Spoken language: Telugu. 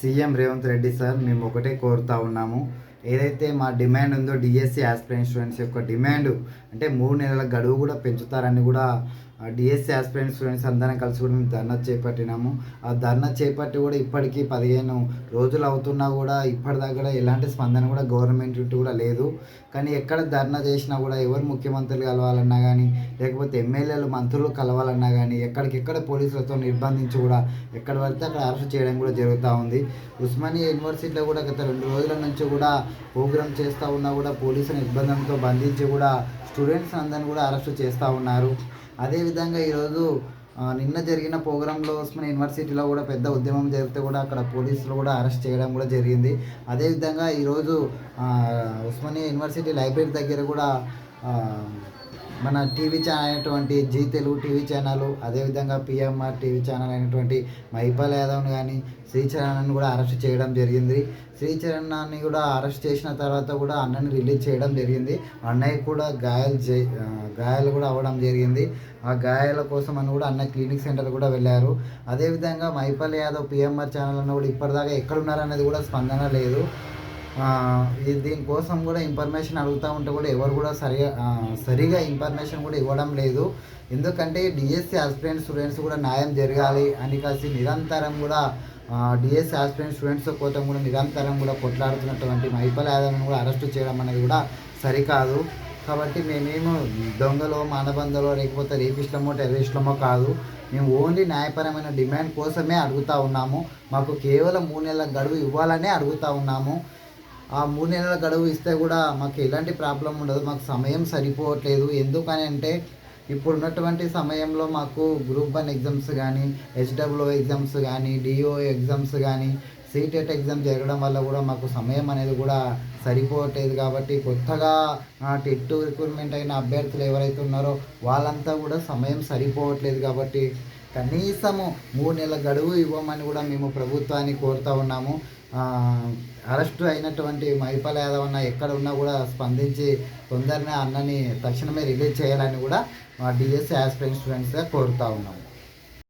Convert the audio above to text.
సీఎం రేవంత్ రెడ్డి సార్ మేము ఒకటే కోరుతా ఉన్నాము. ఏదైతే మా డిమాండ్ ఉందో డిఎస్సి ఆస్పిరెంట్ స్టూడెంట్స్ యొక్క డిమాండ్ అంటే మూడు నెలల గడువు కూడా పెంచుతారని కూడా డిఎస్సీ ఆస్పిరెంట్ స్టూడెంట్స్ అందరం కలిసి కూడా మేము ధర్నా చేపట్టినాము. ఆ ధర్నా చేపట్టి కూడా ఇప్పటికీ పదిహేను రోజులు అవుతున్నా కూడా ఇప్పటిదాకా ఎలాంటి స్పందన కూడా గవర్నమెంట్ కూడా లేదు. కానీ ఎక్కడ ధర్నా చేసినా కూడా ఎవరు ముఖ్యమంత్రులు కలవాలన్నా కానీ లేకపోతే ఎమ్మెల్యేలు మంత్రులు కలవాలన్నా కానీ ఎక్కడికెక్కడ పోలీసులతో నిర్బంధించి కూడా ఎక్కడ పడితే అక్కడ అరెస్ట్ చేయడం కూడా జరుగుతూ ఉంది. ఉస్మానియా యూనివర్సిటీలో కూడా గత రెండు రోజుల నుంచి కూడా ప్రోగ్రామ్ చేస్తూ ఉన్నా కూడా పోలీసుల నిర్బంధంతో బంధించి కూడా స్టూడెంట్స్ అందరిని కూడా అరెస్ట్ చేస్తూ ఉన్నారు. అదేవిధంగా ఈరోజు నిన్న జరిగిన ప్రోగ్రాంలో ఉస్మానియా యూనివర్సిటీలో కూడా పెద్ద ఉద్యమం జరిగితే కూడా అక్కడ పోలీసులు కూడా అరెస్ట్ చేయడం కూడా జరిగింది. అదేవిధంగా ఈరోజు ఉస్మానియా యూనివర్సిటీ లైబ్రరీ దగ్గర కూడా మన టీవీ ఛానల్ అయినటువంటి జీ తెలుగు టీవీ ఛానల్ అదేవిధంగా పిఎంఆర్ టీవీ ఛానల్ అయినటువంటి మైపాల్ యాదవ్ని కానీ శ్రీచరణ్ని కూడా అరెస్ట్ చేయడం జరిగింది. శ్రీచరణ్ని కూడా అరెస్ట్ చేసిన తర్వాత కూడా అన్నని రిలీజ్ చేయడం జరిగింది. అన్నయ్య కూడా గాయాలు చే గాయాలు కూడా అవ్వడం జరిగింది. ఆ గాయాల కోసం అని కూడా అన్న క్లినిక్ సెంటర్ కూడా వెళ్ళారు. అదేవిధంగా మైపాల్ యాదవ్ పిఎంఆర్ ఛానల్ అన్న కూడా ఇప్పటిదాకా ఎక్కడున్నారనేది కూడా స్పందన లేదు. దీనికోసం కూడా ఇన్ఫర్మేషన్ అడుగుతూ ఉంటే కూడా ఎవరు కూడా సరిగా సరిగా ఇన్ఫర్మేషన్ కూడా ఇవ్వడం లేదు. ఎందుకంటే డిఎస్సి ఆస్పిరెంట్ స్టూడెంట్స్ కూడా న్యాయం జరగాలి అని కాసి నిరంతరం కూడా డిఎస్సి ఆస్పిరెంట్ స్టూడెంట్స్ కోసం కూడా నిరంతరం కూడా కొట్లాడుతున్నటువంటి మైపల్ యాదవ్ని కూడా అరెస్ట్ చేయడం అనేది కూడా సరికాదు. కాబట్టి మేమేమో దొంగలో మానబంధలో లేకపోతే రేపిస్టమో టెర్రరిస్టమో కాదు. మేము ఓన్లీ న్యాయపరమైన డిమాండ్ కోసమే అడుగుతా ఉన్నాము. మాకు కేవలం మూడు నెలల గడువు ఇవ్వాలనే అడుగుతా ఉన్నాము. ఆ మూడు నెలల గడువు ఇస్తే కూడా మాకు ఎలాంటి ప్రాబ్లం ఉండదు మాకు సమయం సరిపోవట్లేదు. ఎందుకని అంటే ఇప్పుడు ఉన్నటువంటి సమయంలో మాకు గ్రూప్ వన్ ఎగ్జామ్స్ కానీ హెచ్డబ్ల్యూ ఎగ్జామ్స్ కానీ డిఓ ఎగ్జామ్స్ కానీ సీటెట్ ఎగ్జామ్ జరగడం వల్ల కూడా మాకు సమయం అనేది కూడా సరిపోవట్లేదు కాబట్టి కొత్తగా టెట్ రిక్రూట్మెంట్ అయిన అభ్యర్థులు ఎవరైతే ఉన్నారో వాళ్ళంతా కూడా సమయం సరిపోవట్లేదు కాబట్టి కనీసము మూడు నెలల గడువు ఇవ్వమని కూడా మేము ప్రభుత్వాన్ని కోరుతా ఉన్నాము. అరెస్టు అయినటువంటి మైపాల్ యాదవ్ అన్న ఎక్కడ ఉన్నా కూడా స్పందించి తొందరనే అన్నని తక్షణమే రిలీజ్ చేయాలని కూడా మా డిఎస్సి ఆస్పిరెంట్ స్టూడెంట్స్గా కోరుతా ఉన్నాము.